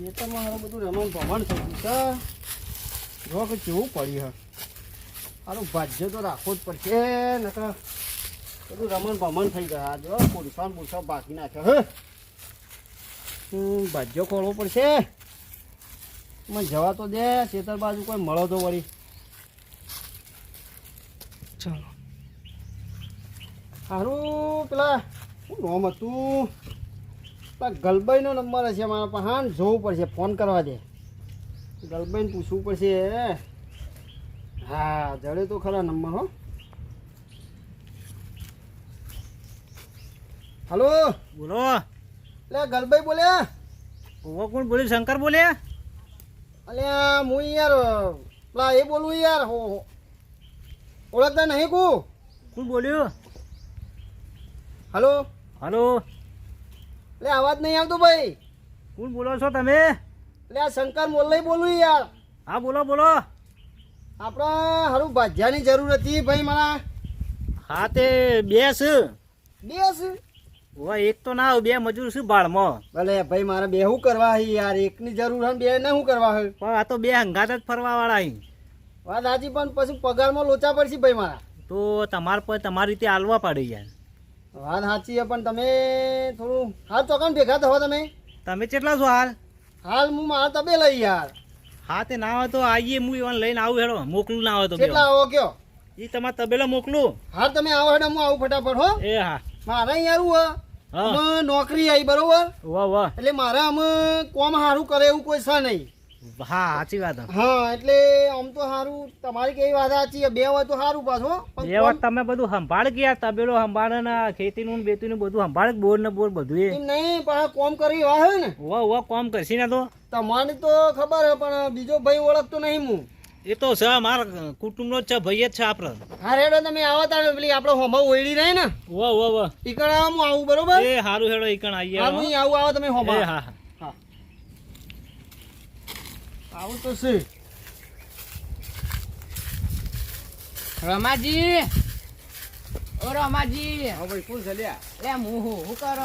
ખેતરમાં હારું બધું રમણ ભમણ થઈ ગયું છે. જો કે કેવું પડ્યું હે. હારું ભાજ્ય તો રાખવો જ પડશે નકર બધું રમણ ભમણ થઈ ગયા. જો પુરસાન પુરસા બાકી નાખ્યો હે. ભાજ્યો ખોલવો પડશે. મને જવા તો દે ખેતર બાજુ કોઈ મળો તો વળી. ચાલો. સારું પેલા શું નામ હતું? ગલબાઈનો નંબર હશે મારા પાસે હા જોવું પડશે ફોન કરવા દે. ગલબાઈને પૂછવું પડશે હા? જડે તો ખરા નંબર હો. હલો? બોલો. લે ગલબાઈ બોલ્યા ઓવો કોણ બોલ્યું શંકર બોલે? અલ્યા હું યાર પેલા એ બોલું યાર. ઓળખતા નહીં કુ? કોણ બોલ્યું? હલો? હલો? એટલે અવાજ નહીં આવતો ભાઈ. કોણ બોલો છો તમે? એટલે આ શંકર મોલ્લાઈ બોલું યાર. હા બોલો બોલો. આપણે હારું ભાજ્યાની જરૂર હતી ભાઈ મારા. હા તે બે છે બેસ? હોય એક તો ના બે મજૂર શું ભાડમાં ભલે ભાઈ મારે બે શું કરવા હે યાર? એકની જરૂર હોય બે ને શું કરવા હોય? પણ આ તો બે હંગાત જ ફરવા વાળા અહીં વાત હાજી પણ પછી પગારમાં લોચા પડશે ભાઈ મારા. તો તમારે પર તમારી રીતે હાલવા પડે યાર. વાત સાચી છે પણ તમે થોડું હાલ ચોકાન ભેગા થવા તમે. તમે કેટલા છો હાલ? હાલ હું મારા તબે લઈ યાર. હા તે ના હોય તો આવીએ હું એવાને લઈને આવું હેડો. મોકલું ના હોય તો કેટલા આવો કયો? એ તમારે તબેલા મોકલું. હાલ તમે આવો હેડો હું આવું ફટાફટ હો. એ હા. મારે યાર હું. નોકરી આવી બરોબર? વાહ વાહ. એટલે મારે અમે કોમ સારું કરે એવું કોઈ છે નહીં. હા સાચી વાત હા. એટલે આમ તો સારું તમારી કેવી વાત સાચી બે હોય તો સારું પાછું બે વાત તમે બધું સંભાળ કે તબેલો સંભાળે ને ખેતીનું ને બેતીનું બધું સંભાળે બોર ને બોર બધું એ નહીં પણ કોમ કરી હે ને. વાહ કોમ કરશી ને તો? તમારે તો ખબર હે પણ બીજો ભાઈ ઓળખતો નહીં હું. એ તો છે મારા કુટુંબનો જ છે ભાઈ જ છે આપડે હા રેડો તમે આવો તારે પેલી આપડે હોમા ઓયડી રહી ને. વાહ વાહ વાહ ઈકણ આવો આવું બરોબર? એ સારું હેડો ઈકણ આવીએ. આવું આવો તમે હોમા હા હા હા આવું તો છે. રમાજી. ઓ રમાજી. હા ભાઈ કોણ છે લ્યા? લે હું હું હું કરો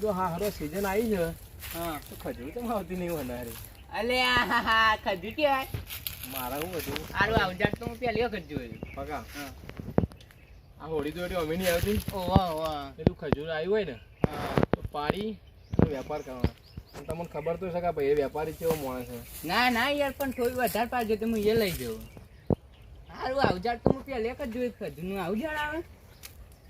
જો હા હારો સીઝન આવી છે. હા. તો ખજૂર તો આવતી નહીં હોનારી અલે હા હા ખજૂર કેવાય. મારા હું બધું? આરું આવજાટ તો હું પહેલી વખત જોયું. પગા? હા. આ હોળી તો અમે નહીં આવતી. ઓવા ઓવા પેલું ખજૂર આવ્યું હોય ને. તો પાડી વેપાર કરવાનો. તમને ખબર તો છે કે ભાઈ એ વેપારી કેવો માણસ છે. ના ના યાર પણ થોડી વધારે પાડજો તો હું એ લઈ જવું સારું આવજાટ તો હું પહેલી જ જોઈ ખજૂરનું. આવજાટ આવે?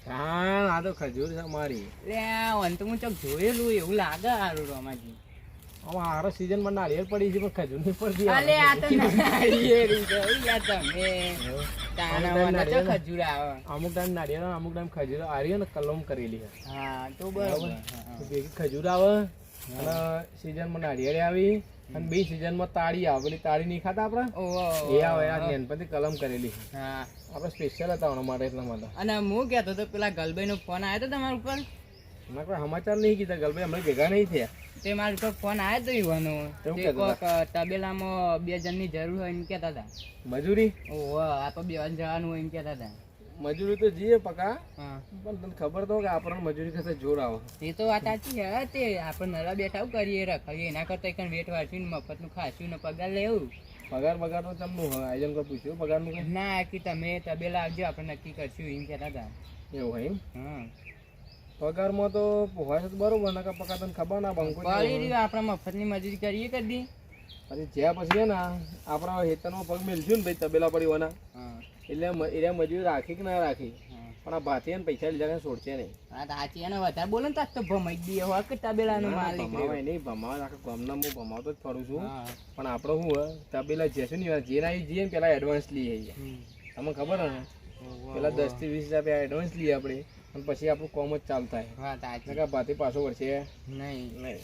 હા આ તો ખજૂર છે મારી. લે આ તો હું ચોક જોયેલું એવું લાગે સારું રમાજી. હવે હારો સીઝનમાં નાળિયેર પડી છે પણ ખજૂરની પડતી અલે આ તો નાળિયેર છે યાર તમે. ખજૂર આવે. અમુક ટાઈમ નાળિયેર અમુક ટાઈમ ખજૂર. આરી ને કલમ કરેલી હા તો બરોબર ખજૂર આવે? અને સીઝનમાં નાળિયેર આવી અને બી સીઝનમાં તાળી આવે. પેલી તાળી નહીં ખાતા આપડે? એ આવે આ ગણપતિ કલમ કરેલી. હા. આપણે સ્પેશિયલ હતા એના માટે એટલા માટે. અને હું કહેતો તો પેલા ગલભાઈ નો ફોન આવ્યો હતો તમારા ઉપર? એમાં કોઈ સમાચાર નહીં કીધા. ગલભાઈ હમણાં ભેગા નહીં થયા. તે મારા ઉપર ફોન આવ્યો તો યુવાનો. તે કોક તબેલામાં બે જણની જરૂર હોય એમ કહેતા હતા. મજૂરી? ઓહો આ તો બે જણ જવાનું હોય એમ કહેતા હતા. મજૂરી તો જઈએ પકા પણ તને ખબર તો કે આપણને મજૂરી કરતા જોર આવે. એ તો વાત સાચી છે તે આપણે નરા બેઠા કરીએ રખાવીએ એના કરતા કઈ વેટ વાંચીને મફતનું ખાસ્યું ને પગાર લેવું. પગાર બગાર તો તમને આયોજન કોઈ પૂછ્યું પગારનું? ના કે તમે તબેલા આવજો આપણે નક્કી કરશું એમ કહેતા હતા. એવું હોય એમ? હા. પગારમાં તો હોય તો બરોબર ના પગાર તને ખબર ના બંકો આપણે મફતની મજૂરી કરીએ કદી પછી જ્યાં પછી ને આપણા હેતરમાં પગ મેલશું ને ભાઈ તબેલા પડી હોના હા. એટલે મ- મજૂર રાખી કે ના રાખી? પણ આ ભાતી પૈસા લીધા કાંઈ છોડશે નહીં. સાચી એને વધારે બોલે ને તો ભમાઈ દઈએ હોય કે તબેલાનો માલ. ભમાવાય નહીં ભમાવા આખા ગામના હું ભમાવતો જ ફરું છું. પણ આપણો શું હોય તબેલા જશું ને જે ના જઈએ પેલા એડવાન્સ લઈએ તમને ખબર હે ને? પેલા દસથી વીસ હજાર રૂપિયા એડવાન્સ લઈએ આપણે અને પછી આપણું કોમ જ ચાલતા નકર ભાતી પાછો વળશે. નહીં. નહીં.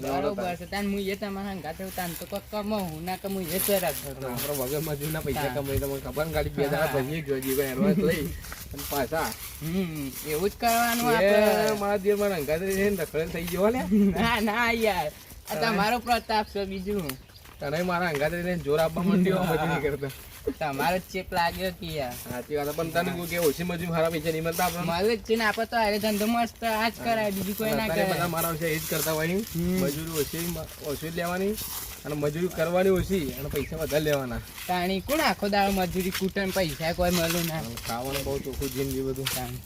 બરોબર છે. તાન હું એ તમારા ગાતે તાન તો કોક કમો હું ના કમું એ તો આપણો વગર પૈસા. કમાઈ તમને ખબર ને બે દાડા એડવાન્સ લઈ. અને પાછા. હમ એવું જ કરવાનું આપણે મારા દિયર મારા અંગાત રહીને રખડેલ થઈ ગયો ને. ના ના યાર. આ તમારો પ્રતાપ છે બીજું. તને મારા અંગાત જોર આપવા માંડ્યો મજૂરી કરતા. તમારો ચેપ લાગ્યો કે યાર. સાચી વાત પણ તને કોઈ કે ઓછી મજૂરી સારા પૈસા નહીં મળતા આપણે મળે જ છે ને આપણે તો હારે ધંધો મસ્ત આ જ કરાય બીજું કોઈ ના કરે બધા મારા વિશે એ જ કરતા હોય મજૂરી ઓછી ઓછી લેવાની અને મજૂરી કરવાની ઓછી અને પૈસા વધારે લેવાના. તાણી કોણ આખો દાડો મજૂરી કૂટન પૈસા કોઈ મળે ના. ખાવાનું બહુ ચોખ્ખું જિંદગી બધું. તાણી.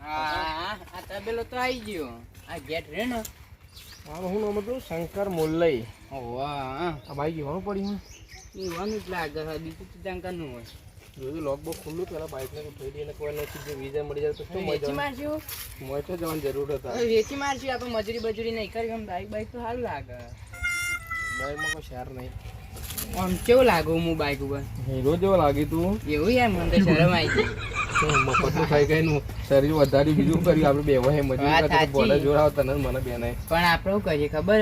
હા આ તબેલો તો આવી ગયો. આ ગેટ રે ને? મારું શું નામ હતું? શંકર મોલ્લઈ. વાહ ભાઈ એવાનું પડ્યું એવાનું જ લાગે છે બીજું તો જાણકારનું હોય. જોયું લોક બહુ ખુલ્લું પેલા બાઈકને કોઈ દઈને કોઈ નથી જે વીજા મળી જાય તો શું વેચી મજા મારશું મોય તો જવાની જરૂર હતા. વેચી મારશું આપણે મજૂરી બજૂરી નહીં કરી એમ બાઈક બાઈક તો સારું લાગે. બાઈકમાં કોઈ શેર નહીં. આમ કેવું લાગે હું બાઈક ઉપર? હીરો જેવો લાગી તું. એવું યાર મને તો શરમ આવી ગઈ. મફતનું શરીર બીજું કર્યું આપણે બે હોય મજૂરી વાત કરતા સાચી. બોલે જોડાવ ને મને બેને. પણ આપણે શું કરીએ ખબર?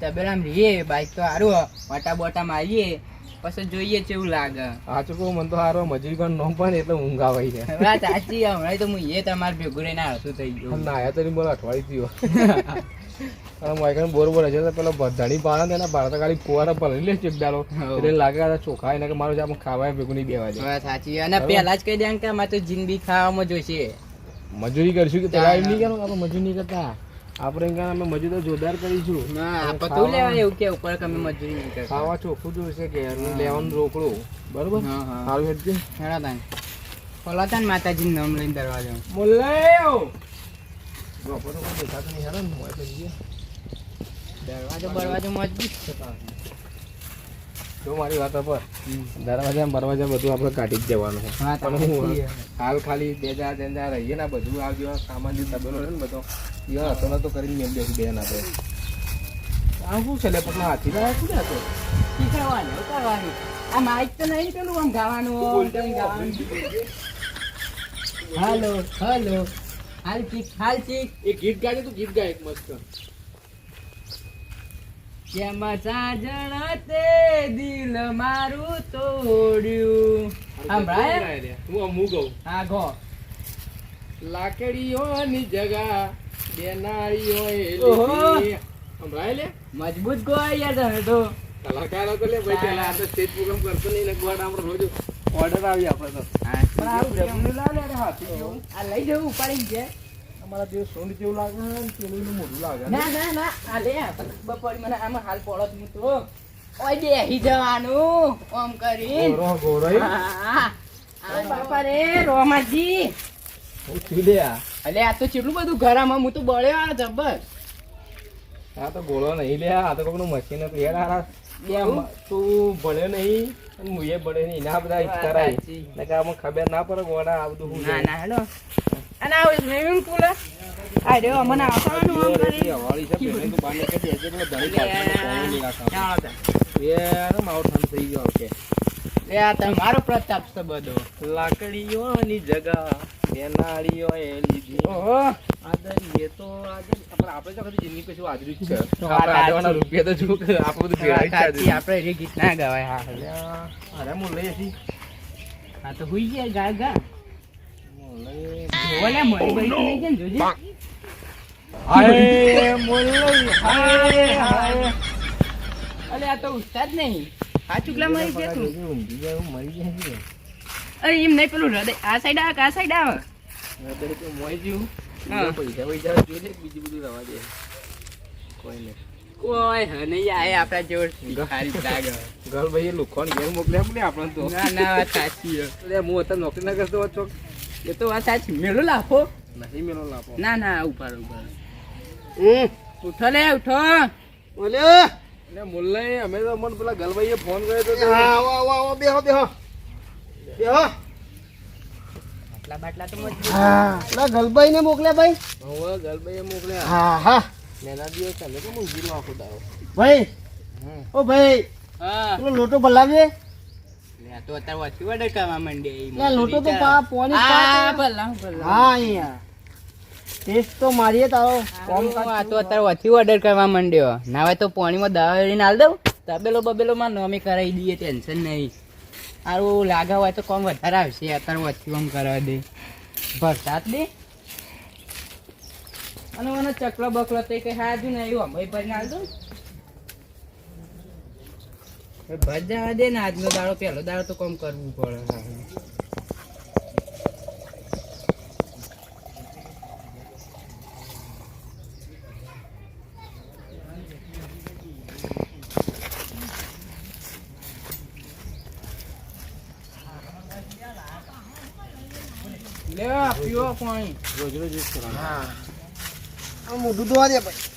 તબેલામાં રહીએ બાઈક તો સારું વટા બોટા મારીએ પછી જોઈએ કેવું લાગે. સાચું કહું મને તો સારો મજૂરી પણ ન પણ એટલે ઊંઘ આવે છે. વાત સાચી હમણાં તો હું એ તમારે ભેગું રહીને હાથું થઈ ગયું. નાયા તો બોલો અઠવાડિયું થયો. અને બોર બોર હશે તો પેલો ધણી પાણા ને એના બાળતા ખાલી કુવારા પલળી લે છે એટલે લાગે ચોખા એને મારું આપણે ભેગું નહીં બેવા દે સાચી. અને પહેલા જ કહી દે કે અમારે તો જિંદગી ખાવામાં જોઈશે મજૂરી કરશું કે પેલા એમ નહીં કરવાનું? આપણે મજૂરી નહીં કરતા. આપણે એમ અમે મજૂરી તો જોરદાર કરીશું. ના લેવા એવું કે ઉપર મજૂરી નહીં કરતા. ખાવા ચોખ્ખું જોઈશે લેવાનું રોકડું. બરોબર? સારું હેડજે હેડા તાન બોલો તાન માતાજીનું નામ લઈને દરવાજો. મોલ્લાયો બપોર તો નહીં હેડો મોય તો જઈએ. દરવાજો બરવાજો મજબૂત છે. જો મારી વાત પર દરવાજા બરવાજા બધું આપણે કાઢી જ જવાનું પણ હું હાલ ખાલી બે ચાર ત્રણ ચાર રહીએ ને બધું આ જેવા સામાન જે તબેલો છે ને બધો એવા હતો કરીને મેં બેસી બેન આપણે આ શું છે લે હાથી શું આ તો? કરવાનું. આ માઈક તો નહીં પેલું આમ આમ ગાવાનું. હાલો હાલો. હાલ ચીક હાલ ચીક. એ ગીત ગાજે તું ગીત ગાય એક મસ્ત. કેમ સાજણ તે દિલ મારું તોડ્યું. સંભળાય? હું અમુક કહું હા ગો લાકડીઓની જગા બેનાળીઓ ઓહો. સંભળાય લે? મજબૂત ગો યાર તમે તો. કલાકારો તો લે ભાઈ પેલા આ તો સ્ટેજ પ્રોગ્રામ કરતો નહીં ને ગોળ આપણે રોજ. ઓર્ડર આવી આપણે તો. પણ આવું ને હાથી. આ લઈ જવું ઉપાડી છે અમારા જે સોંડ જેવું લાગે ને પેલું મોઢું લાગે ના. ના ના આ લે બપોરી મને આમાં હાલ પડો જ તો ઓય બેહી જવાનું ઓમ કરી. ગોરો ગોરો આ બાપા રે રોમાજી. લે આ. અલે આ તો કેટલું બધું ઘરમાં હું તો બળ્યો આ જબર આ તો ગોળો નહીં લે આ તો કોકનું મશીન હતું. યાર આ તું ભણ્યો નહીં? અને મુએ ભણ્યો નહીં. એના બધા ઈચ્છા કરાય કે આમાં ખબર ના પડે ગોળા આ બધું ના ના હેલો અને આ સ્વિમિંગ પૂલ આ રહ્યો મને આવવાનું આમ કરી. વાળી છે પેલે તો બાને કે બેજે એટલે ધરી તાન. યાર મારો થઈ ગયો કે આ તમારો પ્રતાપ છે બધો. લાકડીઓની જગા બેનાળીઓ એ લીધી. ઓહો. તો આદરી. આપણે તો કદી જિંદગી પછી આદરી જ છે. સાચી. રૂપિયા તો જો આપણે બધું છે આપણે એ ગીત ના ગવાય. હા અરે અરે લઈ હતી હા તો હુઈ ગયા ગા ગા. ઓલે મરી બરી નહીં છે જોજે? હાય મુરલી હાય હાય. અલે આ તો ઉસ્તાદ નહીં. આ ચુકલા મરી ગયા તું. ઊંઘી જાય એવું મરી જાય અરે એમ નહીં પેલું હૃદય આ સાઈડ આવે આ સાઈડ આવે. હવે તો મોઈ જ્યું. પૈસા પૈસા જોઈ લે બીજું બધું રવા દે કોઈ નહીં કોઈ હ નહીં આય આપડા જેવો ભિખારી લાગે ઘર ભાઈ લુખોને ઘેર મોકલ્યા પડે આપણે તો. ના ના સાચી એટલે હું અત્યારે નોકરી ના કરતો હોત ચોક એ તો વાત સાચી. મેલું લાફો? નહીં મેલો લાપો ના ના ઉપાડ ઉપાડ. હમ. ઉઠો લે ઉઠો. ઓલે એટલે મુલ્લાએ અમે તો મને પેલા ગલભાઈએ ફોન કર્યો તો હા આવો આવો આવો બેહો બેહો. બેહો. આટલા બાટલા તો મજબૂત હા. પેલા ગલભાઈ ને મોકલ્યા ભાઈ? હવે ગલભાઈએ મોકલ્યા. હા હા. મેના દિવસ તમે તો હું લાખો આખો દાડો. ભાઈ ઓ ભાઈ હા. પેલો લોટો ભલાવીએ? આ તો અત્યારે ઓછી કરવા માંડે લે લોટો તો પા પોની પા ભલા, ભલા. હા અહીંયા. ટેસ્ટ તો મારીએ તારો. કોમ આ તો અત્યારે વચ્ચે order કરવા માંડ્યો. ના હોય તો પાણીમાં દવા રેડીને આલ દઉં. તબેલો બબેલો માં નોમી કરાવી દઈએ ટેન્શન નહીં. સારું લાગે હોય તો કોમ વધારે આવશે. અત્યારે ઓછી આમ કરવા દે. ભરસાત દે. અને મને ચકલો બકલો તો કઈ હાજુ નહીં. ભરીને દઉં. ભજ દે ને આજનો દાડો પહેલો દાડો તો કોમ કરવું પડે. લે પીવો પાણી. રોજ રોજ કરવાનું હા મોઢું ધોવા દે ભાઈ.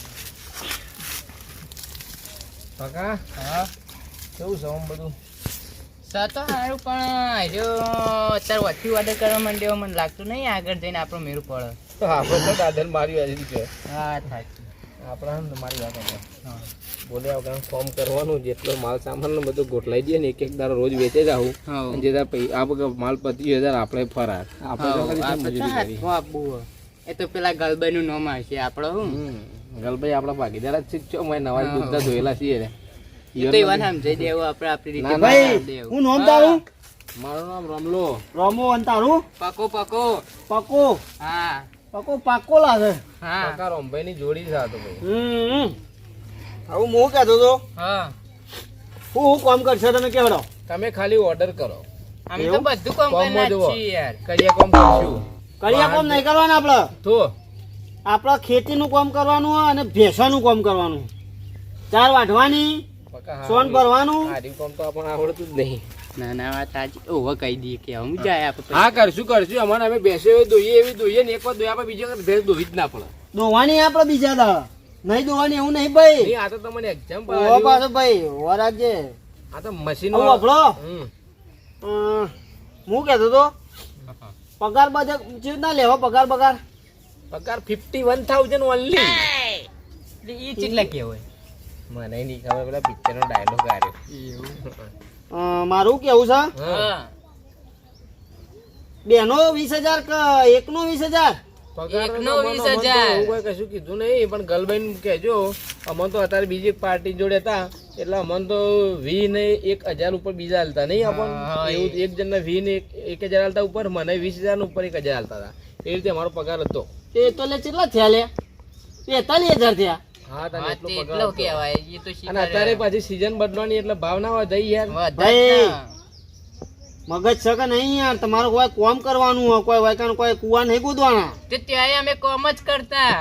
કાકા હા. કેવું છે આમ બધું? સાતો સારું પણ જો અત્યારે ઓછી ઓર્ડર કરવા માંડ્યો મને લાગતું નહીં આગળ જઈને આપણો મેળ પડે. તો આપણે તો દાદર મારી વાત છે હા થાય આપણા મારી વાત હા. બોલ્યા વગર ફોર્મ કરવાનું જેટલો માલ સામાન બધું ગોઠલાઈ દઈએ ને એક એક દારો રોજ વેચે જ આવું. જે તાર પૈ- આ વખત માલ પતી હજાર આપણે ફરાર. આપણે આપણે. એ તો પેલા ગલબાઈ નું નામ આવશે આપણો હું. ગલબાઈ આપણા ભાગીદાર જ છે નવા હા. ધોયેલા છીએ હું નામ તારું? મારું નામ રમલો. રોમો અને તારું? પકો પકો. પકો. હા. પકો પાકો લાગે હા. કાકા રમભાઈ ની જોડી છે આ તો ભાઈ. હમ આવું હું કહેતો તો હા. હું હું કામ કરશે તમે કેવડો? તમે ખાલી ઓર્ડર કરો. અમે તો? બધું કામ કોમમાં છીએ યાર. કડિયા કોમ કરશું. કરિયા કામ નહીં કરવાના આપણે? તો. આપણે ખેતીનું કામ કરવાનું અને ભેંસાનું કામ કરવાનું. ચાર વાઢવાની સોન ભરવાનું? હારી કોમ તો આપણને આવડતું જ નહીં. ના ના વાત સાચી. ઓહો કહી દઈએ કે હું જાય આપણે હા કરશું કરશું. અમારે અમે બેસે એવી દોઈએ એવી દોઈએ ને એક વાર દોયા પછી બીજી વખત દોવી જ ના પડે. દોવાની આપણે બીજા નહીં દોવાની એવું નહીં ભાઈ. આ તો તમને એક્ઝામ ઓ પાછો ભાઈ વરાજે આ તો મશીન આપણો હમ. હું કહેતો તો પગાર બધા કેવી ના લેવા પગાર પગાર. પગાર ફિફ્ટી વન થાઉઝન્ડ ઓનલી એ ચીટલા કેવાય મને નહીં ખબર પેલા પિક્ચર નો ડાયલોગ આવ્યો મારું કેવું છે? બેનો વીસ હજાર કે એકનો વીસ હજાર? એકનો તો મને- 20,000. મને તો એવું કોઈ કશું કીધું નહીં પણ ગલબાઈ કહેજો અમને તો અત્યારે બીજી એક પાર્ટી જોડે હતા એટલે અમને તો વી ને એક હજાર ઉપર બીજા હાલતા નહીં આપણ એવું એક જણને વી ને એક- એક હજાર હાલતા ઉપર મને વીસ હજાર ઉપર એક હજાર હાલતા હતા. એ રીતે અમારો પગાર હતો. એ તો લે કેટલા થયા લે? બેતાલીસ હજાર થયા. હા તને હા એટલો તે પગાર એટલો હતો. કહેવાય એ તો અને અત્યારે પાછી સીઝન બદલવાની એટલે ભાવ ના વધે યાર. ભાઈ. મગજ છે કે નહીં યાર? તમારે કોઈ કોમ કરવાનું હોય કોઈ વાયકાનું કોઈ કુવા નહીં કૂદવાના? તે ત્યારે અમે કોમ જ કરતા.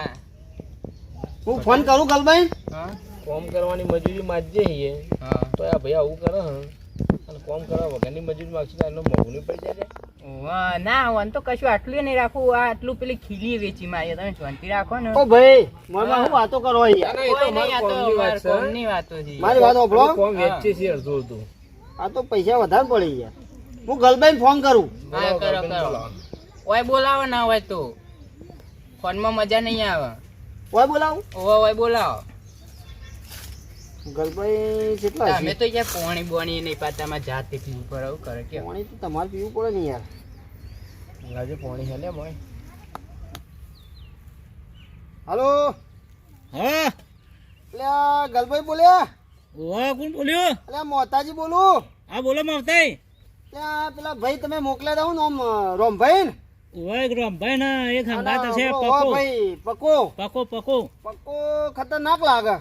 હું ફોન કરું ગલભાઈ હા કોમ કરવાની મજૂરી માજે છીએ તો આ ભાઈ આવું કરે હે. અને કોમ કરવા વગરની મજૂરી માગશું તો એનો મોઘું પડી જાય ના હોય તો કશું આટલું નહીં રાખવું આ આટલું પેલી ખીલી વેચી મારી તમે શાંતિ રાખો ને. ઓ ભાઈ મને હું વાતો કરો યાર ના, ના, એ તો કોઈ નહીં, આ તો અમારા કોમની વાત અમારા છે. કોમની વાતો છે. મારી વાત સાંભળો કોમ વેચીએ છીએ અડધું અડધું. આ તો પૈસા વધારે પડી ગયા. હું ગલભાઈ ફોન કરું. હા કરો કરો. ઓય બોલાવો ના હોય તો. ફોનમાં મજા નહીં આવે. ઓય બોલાવો? ઓય ઓય બોલાવો. ગલભાઈ કેટલા હશે તો યાર પોણી બોણી નહીં પાતામાં જાતે પીવું પડે આવું કરે કે. પાણી તો તમારે પીવું પડે ને યાર. લાગે પાણી હે લે મોય. હાલો? હા? એટલે આ ગલભાઈ બોલ્યા? ઓવા કોણ બોલ્યો? એટલે મોતાજી બોલું? હા બોલો એટલે આ પેલા ભાઈ તમે મોકલ્યા હતા હું નામ રોમભાઈ ને? ઓવા ના એક હંગાત અને પકો. ભાઈ પકો. પકો પકો. પકો ખતરનાક લાગે.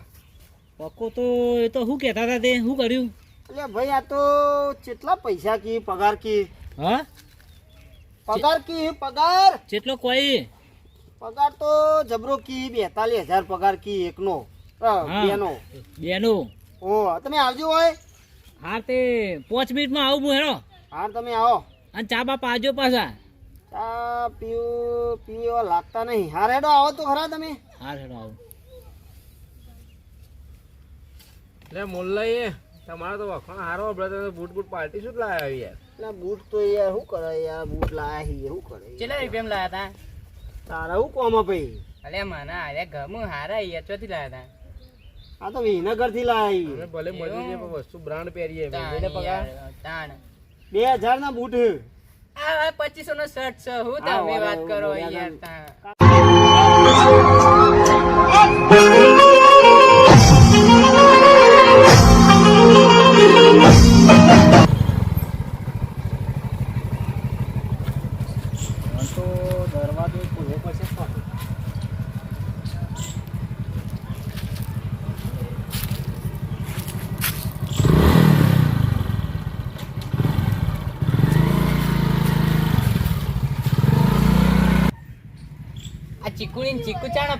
પકો તો એ તો શું કહેતા હતા તે? શું કર્યું? એટલે ભાઈ આ તો કેટલા પૈસા કી પગાર કી? હા? પગાર કી પગાર? જેટલો કોઈ? પગાર તો જબરો કી બેતાલીસ હજાર પગાર કી એકનો. બેનો. બેનો. ઓ તમે આવજો હોય. હા તે પાંચ મિનિટમાં આવું હું હેરો હા તમે આવો. અને ચા બાપ આવજો પાછા. ચા પીવું પીવા લાગતા નહીં. હા રેડો આવો તો ખરા તમે. હા હેડો આવું. લે મોલ્લા એ તમારો તો વખણ હારો બ્રધર બૂટ બૂટ પાર્ટી શું લાવ્યા યાર? ના બૂટ તો યાર શું કરે યાર? બૂટ લાયા હી શું કરે કેટલા રૂપિયા લાયા તારા શું કોમ ભાઈ? અલે મને અરે ગમ હારા યાર ચોથી લાયા આ તો વિનગરથી લાયા અમે ભલે મળી જાય પણ વસ્તુ બ્રાન્ડ પહેરીએ હતા મહિને તાણ પગાર. યાર, તાણ. બે હજાર ના બૂટ હે. આ પચીસો નો શર્ટ છે હું હા, તમે વાત કરો યાર તા.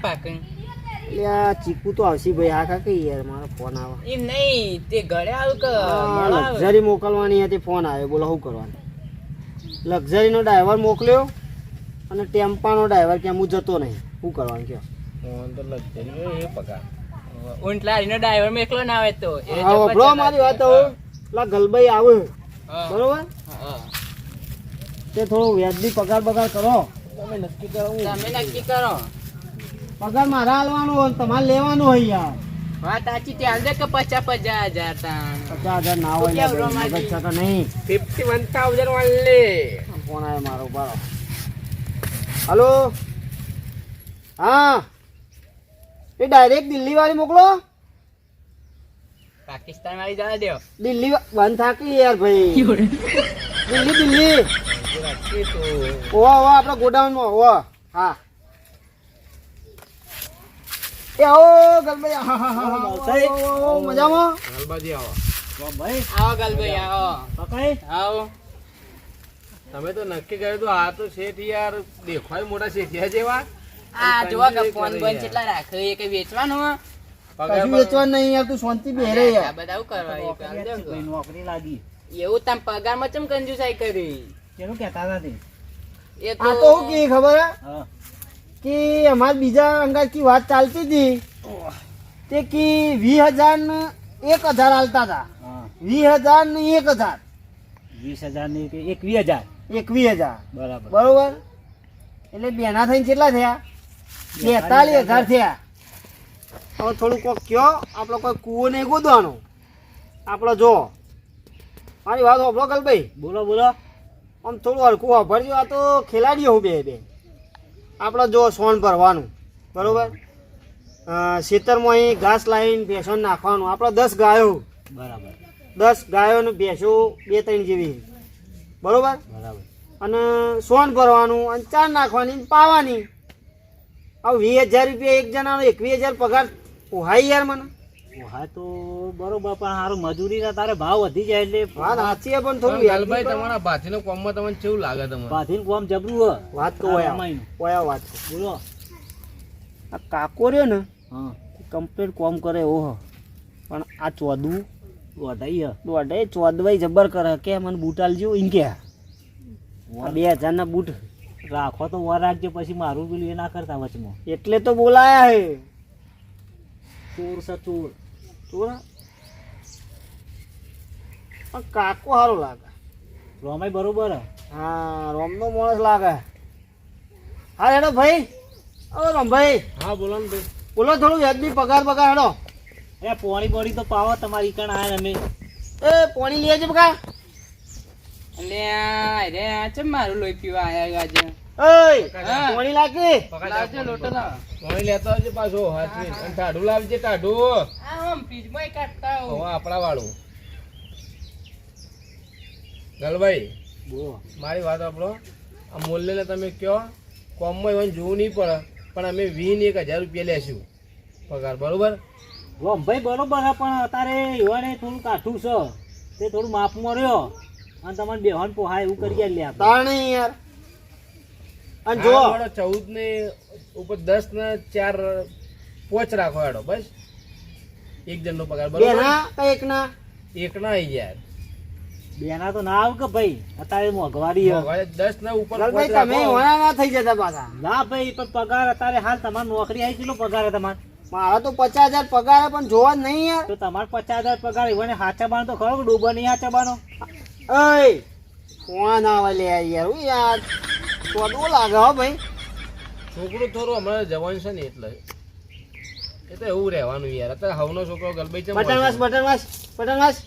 પાક ચીકુ તો આવશે ભાઈ હા કાકી યાર મારો ફોન આવે. એમ નહીં તે ઘરે આવું કે લક્ઝરી મોકલવાની હતી ફોન આવ્યો બોલો શું કરવાનું? લક્ઝરીનો ડ્રાઈવર મોકલ્યો અને ટેમ્પાનો ડ્રાઈવર કે હું જતો નહીં. શું કરવાનું કયો ફોન તો એ પગાર. ડ્રાઈવર મેકલો ના આવે તો આવો બ્રો મારી વાત હવે. પેલા ગલભાઈ આવે. બરોબર? તે થોડું વ્યાજબી પગાર બગાર કરો. તમે નક્કી કરો તમે નક્કી કરો. પગાર મારા હાલવાનો હોય તમારે લેવાનો હોય યાર. વાત સાચી તે હાલ કે પચાસ પચાસ હજાર પચાસ હજાર ના હોય રોમાજી? નહીં. ફિફ્ટી વન થાઉઝન્ડ વાલે કોણ આવે મારો બારો હલો? હા. એ ડાયરેક્ટ દિલ્હી વાળી મોકલો. પાકિસ્તાન વાળી જવા દો દિલ્હી બંધ થાકી યાર ભાઈ. દિલ્હી દિલ્હી. ઓવા ઓવા આપણા ગોડાઉનમાં ઓવા હા. એ આવો ગલભાઈ હા, હા, હા, હા, મળતાઈ? આવો, આવો, આવો, મજામાં? હાલબાજી આવો. ભાઈ? આવો ગલભાઈ આવો. પકડાય આવો. તમે તો નક્કી કર્યું તો આ તો શેઠ યાર દેખાય મોટા શેઠિયા જેવા. આ જોવા કે ફોન બંધ કેટલા રાખે એ કઈ વેચવાનો પગાર કશું વેચવાનું નહીં યાર તું શાંતિ બેરે યાર. બધા કરવા નોકરી લાગી? એવું તમે પગારમાં ચમ કંજુસાઈ કરી? કેનું કહેતા નથી એ તો કે ખબર હા. કે અમાર બીજા અંગાજ કી વાત ચાલતી હતી. તે કી વીસ હજાર ને એક હજાર હાલતા હતા. વીસ હજાર ને એક હજાર. વીસ હજાર ને એકવીસ હજાર? એકવીસ હજાર. બરાબર. બરોબર? એટલે બેના થઈને કેટલા થયા? બેતાલીસ હજાર થયા. હવે થોડું કોક કયો? આપણો કોઈ કૂવો નહીં ગોદવાનો. આપણો જો. મારી વાત હોભળો કલભાઈ બોલો બોલો. આમ થોડું હરખું વાપરજો આ તો ખેલાડીઓ બે બે. આપણે જો સોન ભરવાનું બરોબર? સિત્તરમાં ખેતરમાં અહીં ઘાસ લાવીને ભેંસો નાખવાનું. આપણે દસ ગાયો. બરાબર. દસ ગાયો ને ભેંસો બે ત્રણ જેવી. બરોબર? બરાબર. અને સોન ભરવાનું અને ચાર નાખવાની પાવાની. હવે વીસ હજાર રૂપિયા એક જણાનો એકવીસ હજાર પગાર. પોહાય યાર મને. હા તો બરોબર પણ સારું મજૂરીના તારે ભાવ વધી જાય એટલે વાત સાચી પણ થોડું લાલભાઈ તમારા ભાથીનો કોમમાં તમને કેવું લાગે તમને? ભાથીનું કોમ જબરું હ. વાત તો આ. ઓયા. વાત બોલો. આ કાકો રહ્યો ને હા. કમ્પ્લીટ કોમ કરે ઓહ પણ આ ચોદવું. વધાઈ હ. દોઢે ચોદવાઈ જબર કરે. કે મને બૂટ જેવું ઇન કે. આ બે હજાર ના બૂટ. રાખો તો વાર રાખજો પછી મારું પેલું એ ના કરતા વચમાં. એટલે તો બોલાયા હે. ચોર છે ચોર ચોરા પણ કાકો સારો લાગે. રમાય બરોબર હ. હા રોમનો માણસ લાગે. હા હેડો ભાઈ. ઓ રમભાઈ હા બોલો ને ભાઈ. બોલો થોડું વ્યાજબી પગાર પગાર હેડો. એ પોણી બોણી તો પાવો તમારી કણ આયા અમે એ પોણી લેજે બકા. આ રે આ ચમ મારું લોહી પીવા આયા આજે. પાણી લાગી લાવજો લોટો લાવ પાણી લેતા આવજો પાછો હાથવી અને ટાઢું લાવજે ટાઢું. આમ ફ્રીજમાં કાઢતા હવે આપણા વાળું ગલભાઈ મારી વાત આપણો આ મૂલ્યને તમે કહો કોમમાં એવું જોવું નહીં પડે પણ અમે વીન એક હજાર રૂપિયા લેશું. પગાર બરોબર? ભાઈ બરોબર હા પણ અત્યારે એવાને થોડું કાઠું છે. તે થોડું માપમાં રહ્યો. અને તમારે બેહન પોહાય એવું કરી લે તાણી યાર. અને જો ચૌદ ને ઉપર દસ ને ચાર પોચ રાખો હેડો બસ. એક જણનો પગાર બરોબર? એક ના એક ના યાર બેના તો ના આવ કે ભાઈ? અત્યારે મોંઘવારી દસ ના ઉપર તમે હોણા ના થઈ જતા પાછા. ના ભાઈ પણ પગાર અત્યારે હાલ તમાર નોકરી આવી કેટલો પગાર હે તમારે? મારો તો પચાસ હજાર પગાર પણ જોવા નહીં યાર. તો તમારે પચાસ હજાર પગાર એવાને હાચા બાનો તો ખરો ડૂબો નહીં હાચા બાનો? એય કોણ આવે લે યાર હું યાર. ચોદવો લાગે હો ભાઈ. છોકરું થોડું હમણાં જવાન છે ને એટલે. એ તો એવું રહેવાનું યાર. અત્યારે હવનો છોકરો ગલબઈ છે બટન વાસ બટન વાસ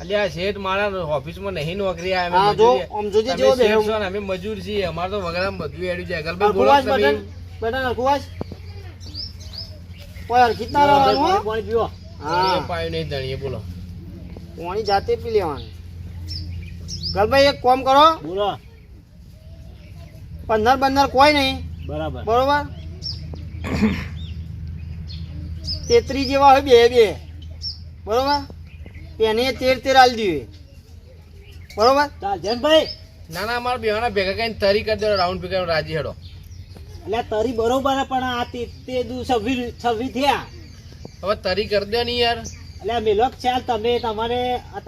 અલ્યા શેઠ મારા ઓફિસમાં નહીં નોકરી આવે અમે હા જો આમ જોજે છો મજૂર છીએ. અમારે તો વગરામ બધું એડ્યું જાય ગલબઈ બોલો તમે. બટન બટન અરખુવાસ કોઈ હરખી જ ના રહેવાનું પાણી પીવો હા. પાણી નહીં ધણીએ બોલો. પાણી જાતે પી લેવાનું. ગલબઈ એક કામ કરો. બોલો. પંદર પંદર કોઈ નહીં. બરાબર. બરોબર? તેત્રી જેવા હોય બે બે. બરોબર? એને તેર તેર આલી દીધી બરોબર? જનભાઈ ના ના અમારા બેવાના ભેગા કઈ તરી કરી દો રાઉન્ડ ભેગા રાજી હેડો. એટલે તરી બરોબર હે, પણ આ તે તે દુ છવ્વીસ છવ્વીસ થયા. હવે તરી કરી દો ને યાર. એટલે આ મેલો ચાલ તમે તમારે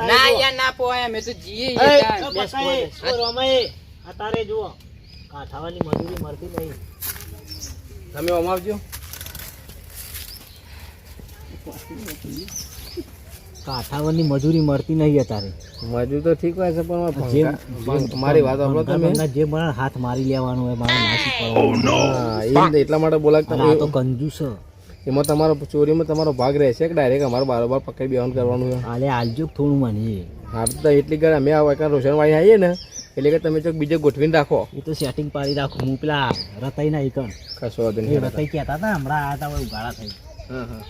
ના. યાર ના પોવાય અમે તો જીએ યાર. રમાએ, અત્યારે જુઓ. કાઠાવાની મજૂરી મળતી નહીં. તમે અમાવજો કાઠાવાની મજૂરી મળતી નહીં અત્યારે. મજૂર તો ઠીક હોય છે પણ મારી વાત સાંભળો તમે. જે મારા હાથ મારી લેવાનું હોય મારે નાસી પડવાનું હા, એટલા માટે બોલાવતા તો કંજૂસ એમાં તમારો ચોરીમાં તમારો ભાગ રહેશે કે ડાયરેક્ટ અમારો બારોબાર પકડી બેવાનું કરવાનું છે હાલે આલજો થોડું મને. હા તો એટલી ઘર અમે આ વખત રોશન આવીએ ને એટલે કે તમે ચોક બીજે ગોઠવીને રાખો. એ તો સેટિંગ પાડી રાખો. હું પેલા રતાઈ ના એકણ કશો વાંધો નહીં રતાઈ કહેતા હતા હમણાં આ હતા ઉઘાડા થઈ. હા હા.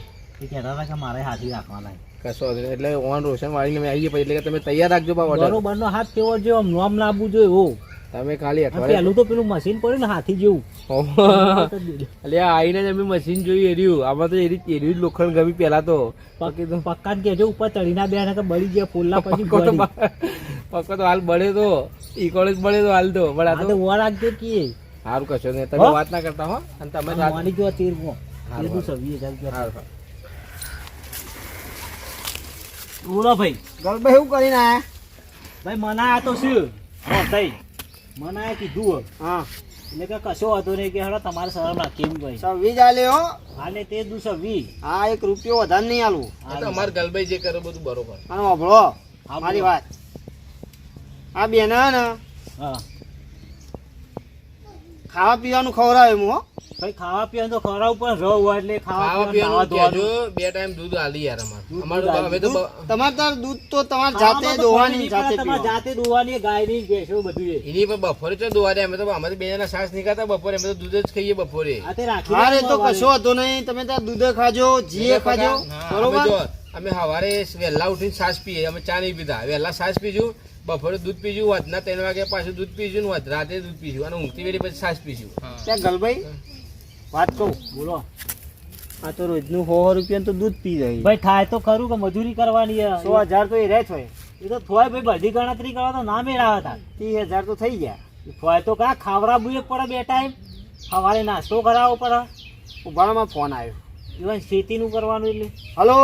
એ કહેતા હતા કે મારે હાથી રાખવાના કશો વાંધો નહીં એટલે ઓન રોશન વાળીને અમે આવીએ પછી એટલે કે તમે તૈયાર રાખજો બા ઓર્ડર હાથ કેવો જો આમ નોમ લાવવું જોઈએ તમે ખાલી પેલું તો પેલું મશીન પડ્યું ને હાથી જેવું. એટલે આ આવીને જ અમે મશીન જોયું એર્યું. આમાં તો એરી એર્યું જ લોખંડ ગમી પેલા તો. પક્કા કેજો ઉપર ચડીના બે બળી ગયા ફોલ્લા પછી પક્કો તો હાલ બળે તો. ઈ કોલેજ બળે તો હાલ તો. પણ આ તો વર રાખજો કે. સારું કશો નહીં તમે વાત ના કરતા હો. અને તમે માની જો તીર મો. હજાર રૂપિયા. હારું, હારું. બોલો ભાઈ. ગલભાઈ એવું કરીને આયા? ભાઈ મનાયા તો શું? હા ભાઈ. મનાયા કીધું હા. એટલે કે કશો હતો નહીં કે હેડો તમારે સરળ રાખી એમ ભાઈ સવી ચાલે હો હાલે તે દુ વી હા એક રૂપિયો વધારે નહીં આલું આ તો અમારે ગલભાઈ જે કરે બધું બરોબર. અને વાપરો મારી વાત. આ બેન ને હા. ખાવા પીવાનું ખવડાવે હું. ભાઈ ખાવા પીવાનું તો ખવડાવું પણ રહો હોય એટલે ખાવા ખાવા પીવાનું બે ટાઈમ દૂધ આલી યાર અમારે. દૂધ તો હવે તો બ- તાર દૂધ તો તમારે જાતે દોવાની જાતે જાતે દોવાની ગાયની ભેંસો બધું એ. એની પર બપોરે તો દોવા દે અમે તો અમે તો બે જણા સાસ નહીં ખાતા બપોરે અમે તો દૂધ જ ખાઈએ બપોરે. આ તે કશો હતો નહીં તમે તાર દૂધ ખાજો જીએ ખાજો. બરોબર? અમે સવારે વહેલા ઉઠીને સાસ પીએ અમે ચા નહીં પીતા. વહેલા સાસ પીજું બપોરે દૂધ પીજું વધના ત્રણ વાગે પાછું દૂધ પીજું ને વધ રાતે દૂધ પીજું અને ઊંઘતી વેળી પછી છાશ પીજું. ત્યાં ગલભાઈ વાત કહું બોલો. આ તો રોજનું સો રૂપિયા તો દૂધ પી જાય. ભાઈ થાય તો ખરું કે મજૂરી કરવાની છે. સો હજાર તો એ રહે હોય. એ તો થોય ભાઈ બધી ગણતરી કરવા તો ના મેળા હતા ત્રીસ હજાર તો થઈ ગયા. થોય તો કા ખાવરા બુએ પડે બે ટાઈમ. સવારે નાસ્તો કરાવવો પડે. ઉભાણામાં ફોન આવ્યો. ઇવન ખેતીનું કરવાનું એટલે. હલો?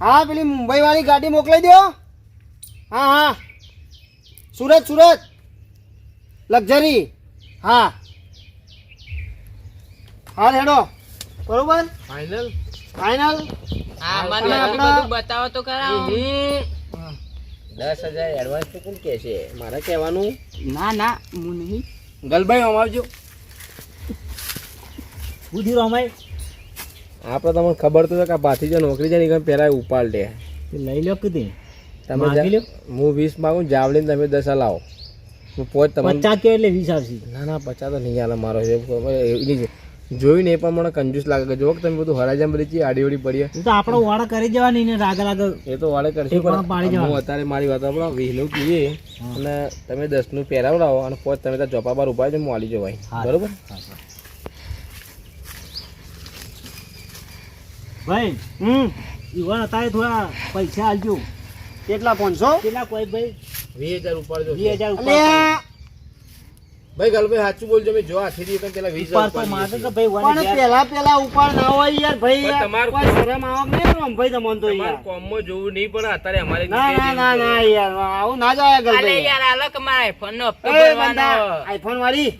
હા પેલી મુંબઈ વાળી ગાડી મોકલાઈ દો હા હા. સુરત સુરત. લક્ઝરી. હા. હા હેડો બરોબર? ફાઇનલ ફાઇનલ હા બતાવો તો ખરા. દસ હજાર એડવાન્સ તો કોણ કે છે મારે કહેવાનું? ના ના હું નહીં. ગલભાઈ આમ આવજો. બુદ્ધિ રમાય આપણે તમને ખબર તો કે ભાથી જો નોકરી છે ને પહેલાં ઉપાડ. લે તે લઈ લો કીધી. તમે. હું વીસ માગું જાવલીને તમે દસ લાવો. હું પોચ તમને પચાસ કે એટલે વીસ આવશે? ના ના પચાસ તો નહીં હાલે મારો એની છે. જોઈને એ પણ મને કંજૂસ લાગે કે જો તમે બધું હરાજામ બધી ચી આડી ઓડી પડી તો આપણે વાળા કરી જવાની ને રાગ રાગ એ તો વાળે કરશે એક વાર પાડી પણ હું અત્યારે મારી વાત આપણો વીસનું અને તમે દસનું પહેરાવડાવો અને પોચ તમે ત્યાં ચોપા બાર ઊભા છે હું વાલી જવાય. બરોબર? ભાઈ હમ. અત્યારે થોડા પૈસા આલજો. કેટલા પાંચસો? કેટલા કોઈ ભાઈ? વીસ હજાર ઉપાડજો વીસ હજાર ઉપર ભાઈ ગલભાઈ સાચું બોલજો મેં જો હાથેથી એકમ પેલા વીસ હજાર ઉપર તો ભાઈ પણ પેલા પેલા ઉપાડ ના હોય યાર ભાઈ. પણ કોઈ શરમ આવક નહીં આમ ભાઈ તમને તો યાર યાર. કોમમાં જોવું નહીં પડે અત્યારે અમારે ના ના ના ના યાર આવું ના જાય ગલભાઈ. અરે યાર આલો માં આઈફોન નો હપ્તો ભરવાનો. આઈફોન વાળી.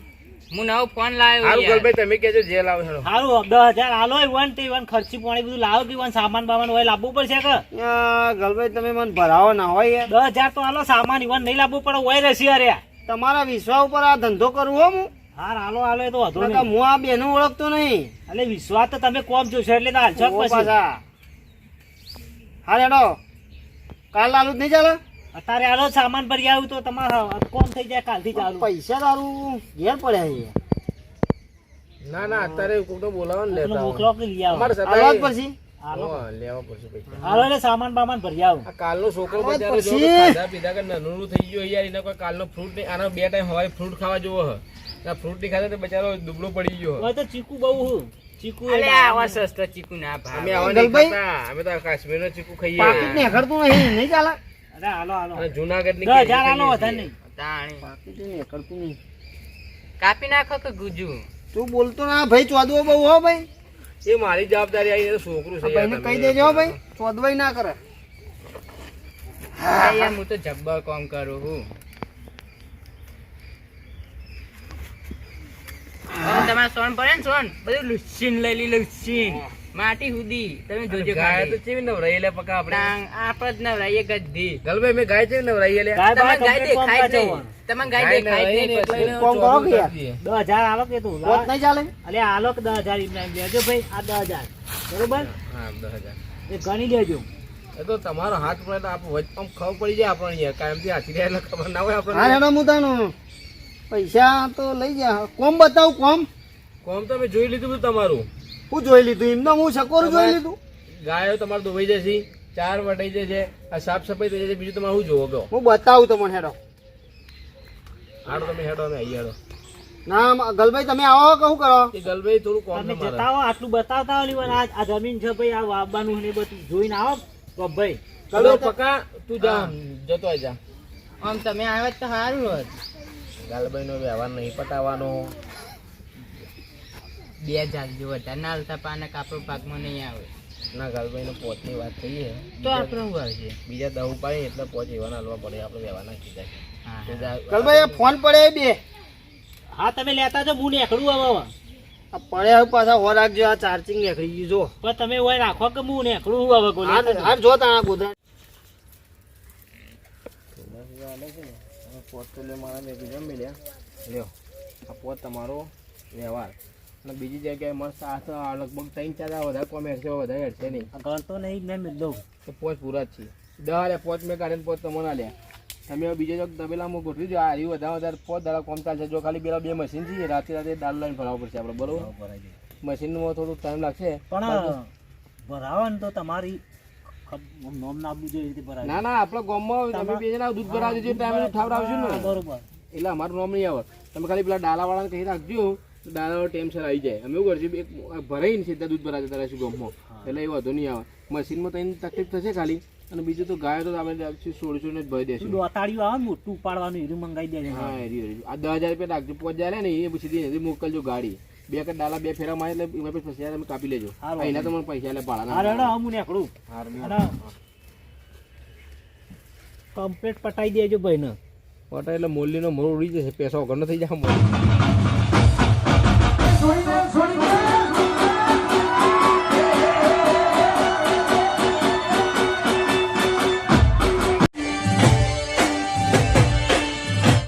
હું નવો ફોન લાવ્યો હારું ગલભાઈ તમે કહેજો જે લાવો હેડો. સારું દસ હજાર હાલો વન તે વન ખર્ચી પાણી બધું લાવો કે વન સામાન બામાન હોય લાવવું પડશે કે? ગલભાઈ તમે મને ભરાવો ના હોય યાર. દસ હજાર તો હાલો સામાન ઇવન નહીં લાવવું પડે હોય રહેશે અરે. તમારા વિશ્વાસ ઉપર આ ધંધો કરવો હું હાર હાલો હાલો એ તો વાંધો નહીં. હું આ બેનું ઓળખતો નહીં. એટલે વિશ્વાસ તો તમે કોમ જોશો એટલે તો હાલશો પાછા. હા હેડો. કાલ લાલુ જ નહીં ચાલે? અત્યારે આલો સામાન ભરી આવું તો તમારા કોમ થઈ જાય કાલથી ચાલુ પૈસા તારું ઘેર પડ્યા છે. ના ના અત્યારે કોકનો બોલાવો ને પેલો લેતા મોકલો કે લઈ આવો. આલો હા, લેવા પડશે પૈસા. આલો એટલે સામાન બામાન ભરી આવું. આ કાલનો છોકરો હવે જો ખાધા પીધા કે નાનું થઈ ગયો યાર એને કોઈ કાલનો ફ્રૂટ નહીં. આનો બે ટાઈમ હવાય ફ્રૂટ ખાવા જોવો હ. ના ફ્રૂટ નહીં ખાધા તો બચારો દુબળો પડી ગયો. હવે તો ચીકુ બહુ હું. ચીકુ આવા સસ્તા ચીકુ ના ભાઈ અમે આવા નહીં? અમે તો કાશ્મીરનો ચીકુ ખાઈએ. પાકીટ ને હેકડતું નહીં નહીં ચાલે. ને હેકડતું નહીં. કાપી નાખો કે ગુજુ? તું બોલતો ના ભાઈ ચોદવો બહુ હો ભાઈ. એ મારી જવાબદારી આવી છોકરું છે ભાઈને કહી દેજો ભાઈ ચોદવાઈ ના કરે. હું તો જબ્બર કોમ કરું હું. તમારે સોન પડે ને સોન? બધું લુસીન લઈ લી લુચ્ચીન માટી સુધી. તમે જોજો ગાય તો ચેવી નવરાઈ લે પકા આપણે? ટાંગ આપડ જ નવરાઈએ ગલભાઈ મેં ગાય ચેવી નવરાઈ લે? ગાય તમે ગાય દેખાય જ નહીં. તમે ગાય દેખાય જ નહીં એટલે કોમ ચોદવું કે યાર? કરી દઈએ. દસ હજાર આલો કે તું? પોત નહીં ચાલે? અલે આલો કે દસ હજાર એમને લેજો ભાઈ. આ 10000 બરોબર? હા 10000 એ ગણી લેજો. એ તો તમારો હાથ પડે તો આપણો વચ- આમ ખબર પડી જાય આપણને યાર. કાયમથી હાથી જાય ખબર ના હોય હા આપણને હું તાનું પૈસા તો લઈ જા. કોમ બતાવું કોમ? કોમ તો મેં જોઈ લીધું તમારું. હું જોઈ લીધું એમને હું સકોરું જોઈ લીધું. ગાયો તમારે દોવાઈ જશે ચાર વટાઈ જશે આ સાફ સફાઈ થઈ જશે બીજું તમારે હું જોવો કહો? હું બતાવું તમને હેડો. હાડો તમે હેડો અમે હેડો. ના ગલભાઈ તમે આવો કે શું કરો ગલભાઈ થોડું કોમ તમે તમારે આટલું બતાવતા ઓલી વાર આ આ જમીન છે ભાઈ આ વાવવાનું ને બધું. જોઈને આવો તો ભાઈ ચલો પકા તું જા જતો આય જા. આમ તમે આવ્યા તો સારું હોત. ગલભાઈ નો વ્યવહાર નહીં પટાવવાનો બે જાગજો વધારે ના હાલતા પાના કાપડ પાકમાં નહીં આવે. ના ગાલભાઈ નો પોચની વાત કહીએ તો આપણે શું આવશે બીજા દહ ઉપાડીએ એટલે પોચ એવા હાલવા પડે. આપણે વ્યવહાર ના કીધા હા જા- ગલભાઈ ફોન પડે બે. હા તમે લેતા છો હું નેકડું આવવા હવે. પડ્યા હવે પાછા હો રાખજો આ ચાર્જિંગ નેકડી ગયું જો. પણ તમે હોય રાખો કે હું નેકડું હું આવે કોઈ હાર હાર જો તાણા ગોધરા. પોત તો લે મારા મેં બીજા મળ્યા લ્યો. આ પોત તમારો વ્યવહાર. અને બીજી જગ્યાએ મસ્ત આ લગભગ ત્રણ ચાર વધારે કોમ હેડશે વધારે હેડશે નહીં. ગણતો નહીં મેં મિલ તો પોચ પૂરા જ છે દહ લે પોચ મેં કાઢીને પોચ તમને લે તમે બીજો જો તબેલામાં ગોઠવી દો આ વધારે વધારે પોચ દાડા કોમ ચાલશે. જો ખાલી પેલા બે મશીન છે રાતે રાતે દાળ લઈને ભરાવવું પડશે આપણે બરોબર? મશીનમાં થોડું ટાઈમ લાગશે. પણ ભરાવો ને તો તમારી નોમ ના આપવું જોઈએ એ ના ના આપણા ગામમાં તમે બે જણા દૂધ ભરાવી દેજો ટાઈમે ઠાવડાવશું ને. બરોબર. એટલે અમારું નોમ નહીં આવે તમે ખાલી પેલા ડાલાવાળાને કહી રાખજો. તો ડાલાવાળો ટાઈમ સર આવી જાય. અમે એવું કરશું એક ભરાઈને સીધા દૂધ ભરાતા તારા શું ગામમાં. એટલે એ વાંધો નહીં આવે. મશીનમાં તો એની તકલીફ થશે ખાલી. અને બીજું તો ગાય તો આપણે સોળસો ને જ ભરી દેશું. દોતાળિયું આવે ને મોટું પાડવાનું એરું મંગાવી દે હા એરી આ દસ હજાર રૂપિયા રાખજો પાંચ હજાર ને એ સીધી મોકલજો ગાડી. બે કે ડાલા બે ફેરા મારે એટલે એમાં પછી પૈસા તમે કાપી લેજો. એના તો મને પૈસા લે હા રેડો ભાડા હું નીકળું. હારું. અને કમ્પ્લેટ પટાઈ દેજો ભાઈ ને પટાઈ એટલે મોરલીનો મોર ઉડી જશે પૈસા વગરનો થઈ જાય